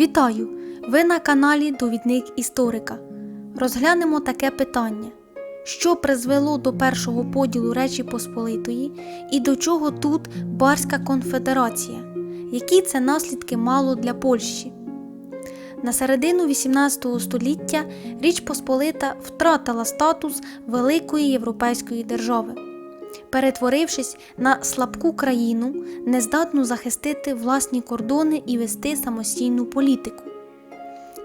Вітаю! Ви на каналі Довідник історика. Розглянемо таке питання: що призвело до першого поділу Речі Посполитої і до чого тут Барська конфедерація? Які це наслідки мало для Польщі? На середину XVIII століття Річ Посполита втратила статус великої європейської держави, перетворившись на слабку країну, нездатну захистити власні кордони і вести самостійну політику.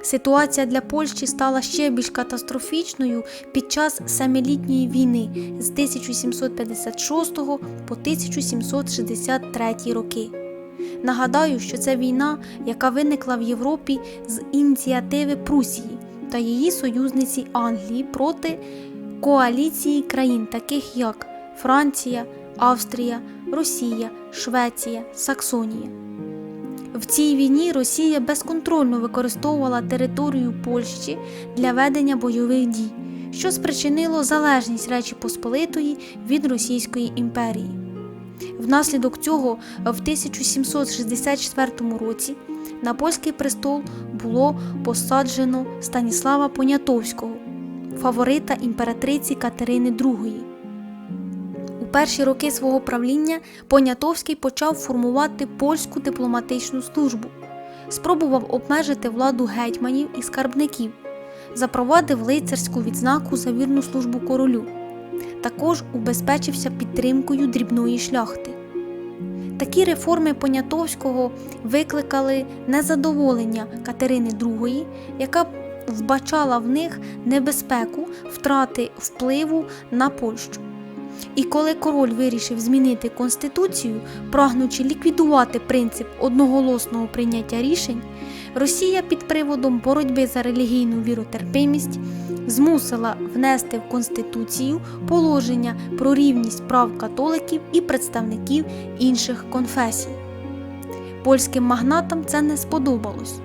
Ситуація для Польщі стала ще більш катастрофічною під час Семилітньої війни з 1756 по 1763 роки. Нагадаю, що це війна, яка виникла в Європі з ініціативи Прусії та її союзниці Англії проти коаліції країн, таких як Франція, Австрія, Росія, Швеція, Саксонія. В цій війні Росія безконтрольно використовувала територію Польщі для ведення бойових дій, що спричинило залежність Речі Посполитої від Російської імперії. Внаслідок цього в 1764 році на польський престол було посаджено Станіслава Понятовського, фаворита імператриці Катерини II. Перші роки свого правління Понятовський почав формувати польську дипломатичну службу, спробував обмежити владу гетьманів і скарбників, запровадив лицарську відзнаку за вірну службу королю. Також убезпечився підтримкою дрібної шляхти. Такі реформи Понятовського викликали незадоволення Катерини II, яка вбачала в них небезпеку втрати впливу на Польщу. І коли король вирішив змінити конституцію, прагнучи ліквідувати принцип одноголосного прийняття рішень, Росія під приводом боротьби за релігійну віротерпимість змусила внести в конституцію положення про рівність прав католиків і представників інших конфесій. Польським магнатам це не сподобалось.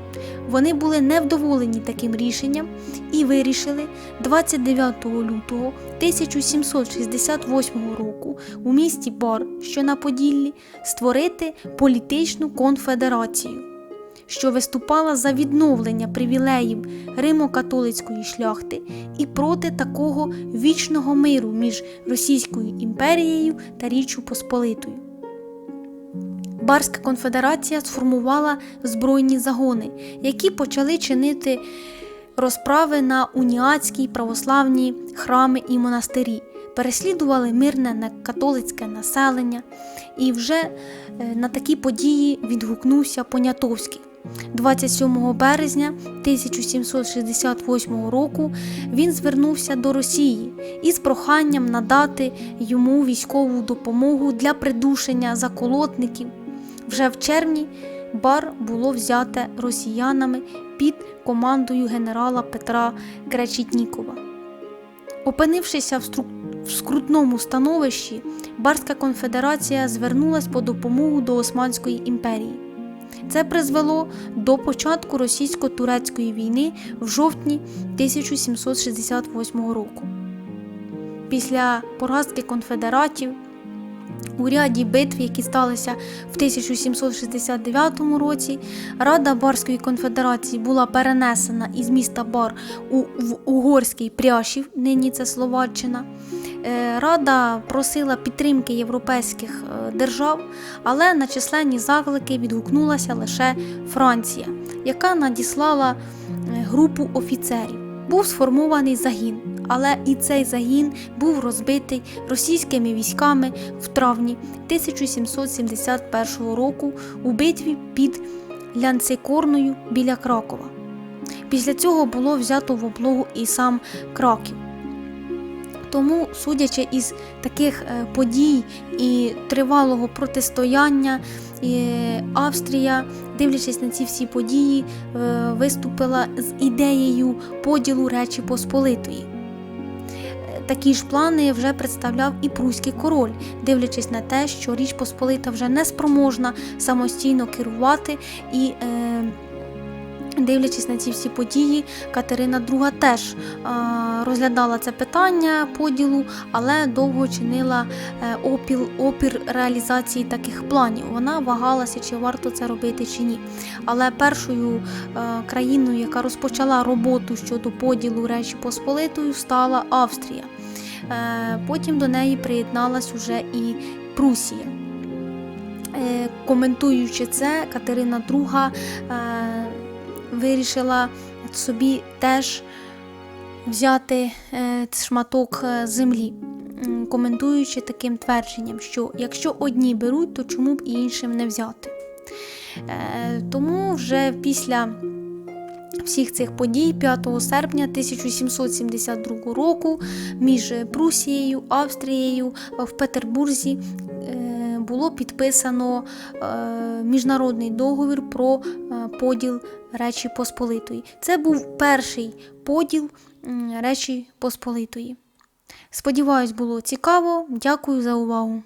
Вони були невдоволені таким рішенням і вирішили 29 лютого 1768 року у місті Бар, що на Поділлі, створити політичну конфедерацію, що виступала за відновлення привілеїв римо-католицької шляхти і проти такого вічного миру між Російською імперією та Річчю Посполитою. Барська конфедерація сформувала збройні загони, які почали чинити розправи на уніатські православні храми і монастирі, переслідували мирне католицьке населення, і вже е, на такі події відгукнувся Понятовський. 27 березня 1768 року він звернувся до Росії із проханням надати йому військову допомогу для придушення заколотників. Вже в червні бар було взяте росіянами під командою генерала Петра Кречітнікова. Опинившися в, стру... в скрутному становищі, Барська конфедерація звернулась по допомогу до Османської імперії. Це призвело до початку російсько-турецької війни в жовтні 1768 року. Після поразки конфедератів у ряді битв, які сталися в 1769 році, Рада Барської конфедерації була перенесена із міста Бар у в Угорський Пряшів, нині це Словаччина. Е, Рада просила підтримки європейських е, держав, але на численні заклики відгукнулася лише Франція, яка надіслала е, групу офіцерів. Був сформований загін, але і цей загін був розбитий російськими військами в травні 1771 року у битві під Лянцикорною біля Кракова. Після цього було взято в облогу і сам Краків. Тому, судячи із таких е, подій і тривалого протистояння, е, Австрія, дивлячись на ці всі події, е, виступила з ідеєю поділу Речі Посполитої. Такі ж плани вже представляв і Пруський король, дивлячись на те, що Річ Посполита вже не спроможна самостійно керувати і е, Дивлячись на ці всі події, Катерина II теж е, розглядала це питання поділу, але довго чинила е, опіл, опір реалізації таких планів. Вона вагалася, чи варто це робити чи ні. Але першою е, країною, яка розпочала роботу щодо поділу Речі Посполитою, стала Австрія. Е, Потім до неї приєдналась уже і Прусія. Е, Коментуючи це, Катерина II е, вирішила собі теж взяти шматок землі, коментуючи таким твердженням, що якщо одні беруть, то чому б і іншим не взяти. Тому вже після всіх цих подій 5 серпня 1772 року між Прусією, Австрією в Петербурзі е, було підписано е, міжнародний договір про е, поділ Речі Посполитої. Це був перший поділ Речі Посполитої. Сподіваюсь, було цікаво. Дякую за увагу.